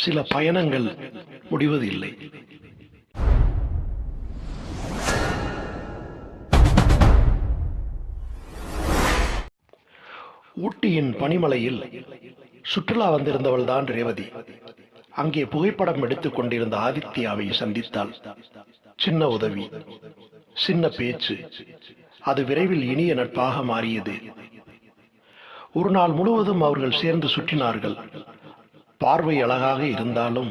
சில பயணங்கள் முடிவதில்லை. ஊட்டியின் பனிமலையில் சுற்றுலா வந்திருந்தவள் தான் ரேவதி. அங்கே புகைப்படம் எடுத்துக் கொண்டிருந்த ஆதித்யாவை சந்தித்தாள். சின்ன உதவி சின்ன பேச்சு அது விரைவில் இனிய நட்பாக மாறியது. ஒரு நாள் முழுவதும் அவர்கள் சேர்ந்து சுற்றினார்கள். பார்வை அழகாக இருந்தாலும்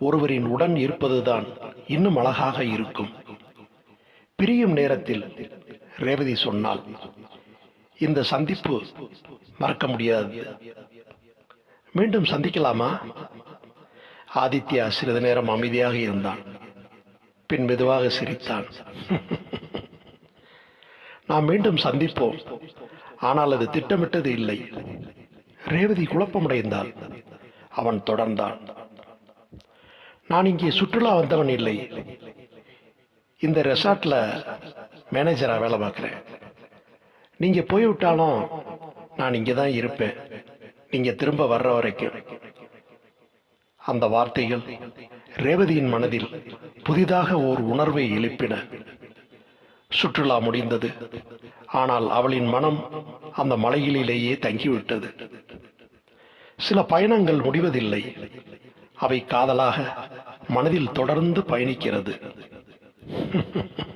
ஒருவரின் உடன் இருப்பதுதான் இன்னும் அழகாக இருக்கும். பிரியும் நேரத்தில் ரேவதி சொன்னால் இந்த சந்திப்பு மறக்க முடியாது. மீண்டும் சந்திக்கலாமா? ஆதித்யா சிறிது நேரம் அமைதியாக இருந்தான். பின் மெதுவாக சிரித்தான். நாம் மீண்டும் சந்திப்போம். ஆனால் அது திட்டமிட்டது இல்லை. ரேவதி குழப்பமடைந்தாள். அவன் தொடர்ந்தான். நான் இங்கே சுற்றுலா வந்தவன் இல்லை. இந்த ரெசார்ட்ல மேனேஜரா வேலை பார்க்குறேன். நீங்க போய்விட்டாலும் நான் இங்கே தான் இருப்பேன். நீங்க திரும்ப வர்ற வரைக்கும். அந்த வார்த்தைகள் ரேவதியின் மனதில் புதிதாக ஓர் உணர்வை எழுப்பின. சுற்றுலா முடிந்தது. ஆனால் அவளின் மனம் அந்த மலைகளிலேயே தங்கிவிட்டது. சில பயணங்கள் முடிவதில்லை. அவை காதலாக மனதில் தொடர்ந்து பயணிக்கிறது.